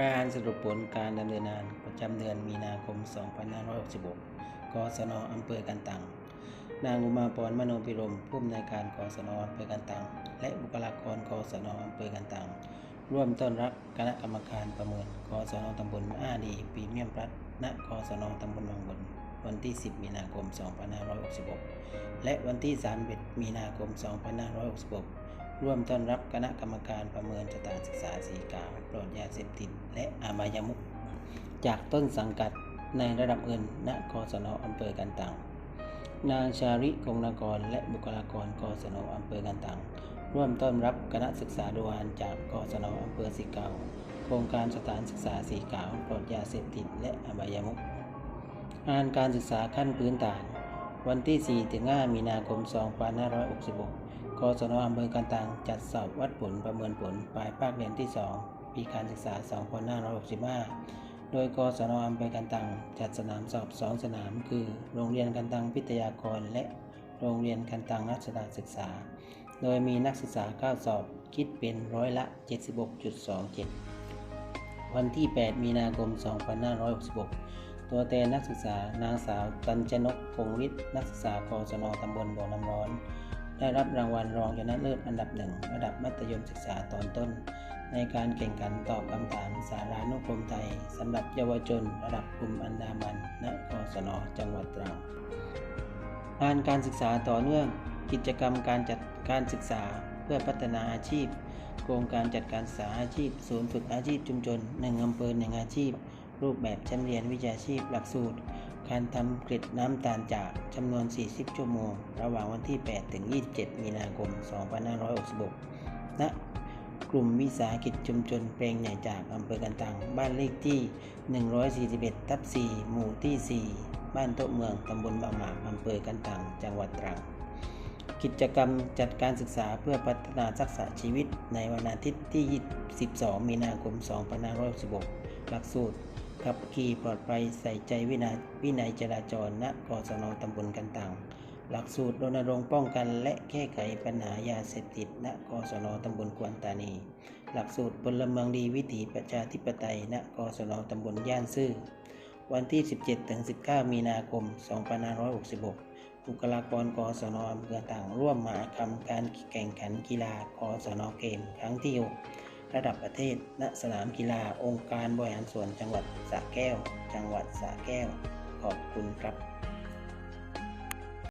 รายงานสรุปผลการดำเนินงานประจำเดือนมีนาคม 2566 กศนอำเภอกันตัง นางอุมาพรมโนพิรมผู้อำนวยการกศนอำเภอกันตัง และบุคลากรกศนอำเภอกันตัง ร่วมต้อนรับคณะกรรมการประเมินกศนตำบลอาดีพรีเมียมพลัสณกศนตำบลวังบนวันที่ 10 มีนาคม 2566 และวันที่ 31 มีนาคม 2566 ร่วมต้อนรับคณะกรรมการประเมินสถานศึกษาสีกาวปลอดยาเสพติดและอาบายมุขจากต้นสังกัดในระดับอื่นณกศนอำเภอกันตัง นางชาริกงนกรและบุคลากรกศนอำเภอกันตัง ร่วมต้อนรับคณะศึกษาดูานจากกศนอำเภอสีเกาโครงการสถานศึกษาสีขาวปลอดยาเสพติดและอบายมุขงานการศึกษาขั้นพื้นฐาน วันที่4ถึง5มีนาคม 2566 กศนอำเภอกันตังจัดสอบวัดผลประเมินผลปลายภาคเรียนที่ 2 ปีการศึกษา 2565 โดยกศนอำเภอกันตังจัดสนามสอบ 2 สนาม คือ โรงเรียนกันตังพิทยากร และโรงเรียนกันตังรัชดาศึกษา โดยมีนักศึกษาเข้าสอบคิดเป็นร้อยละ 76.27 วันที่ 8 มีนาคม 2566ตัวแทนนักศึกษานางสาวตัญชนกพงฤทธิ์นักศึกษากศนตำบลบ่อน้ำร้อน ได้รับรางวัลรองชนะเลิศอันดับหนึ่งระดับมัธยมศึกษาตอนต้น ในการแข่งขันตอบคำถามสารานุกรมไทยสำหรับเยาวชนระดับกลุ่มอันดามันณกศนจังหวัดตรังงานการศึกษาต่อเนื่อง กิจกรรมการจัดการศึกษาเพื่อพัฒนาอาชีพ โครงการจัดการศึกษาอาชีพ ศูนย์ฝึกอาชีพชุมชนหนึ่งอำเภอหนึ่งอาชีพ รูปแบบชั้นเรียนวิชาชีพหลักสูตร การทำเกล็ดน้ำตาลจากจำนวน 40 ชั่วโมง ระหว่างวันที่ 8 ถึง 27 มีนาคม 2566 ณ กลุ่มวิสาหกิจชุมชนแปลงใหญ่จากอำเภอกันตัง บ้านเลขที่ 141 ทับ 4 หมู่ที่ 4 บ้านโต๊ะเมือง ตำบลบางหมากอำเภอกันตัง จังหวัดตรัง กิจกรรมจัดการศึกษาเพื่อพัฒนาทักษะชีวิตในวันอาทิตย์ที่ 12 มีนาคม 2566 หลักสูตร ขับขี่ปลอดภัยใส่ใจวินัยวินัยจราจรณกศนตำบลกันตังหลักสูตรรณรงค์ป้องกัน และแก้ไขปัญหายาเสพติดณกศนตำบลกวนตานี หลักสูตรพลเมืองดีวิถีประชาธิปไตยณกศนตำบลย่านซื่อ วันที่ 17-19 มีนาคม 2566บุคลากรกศนอำเภอต่างร่วมมหากรรมการแข่งขันกีฬากศนเกม ครั้งที่6 ระดับประเทศ ณ สนามกีฬาองค์การบริหารส่วนจังหวัดสระแก้ว จังหวัดสระแก้ว ขอบคุณครับ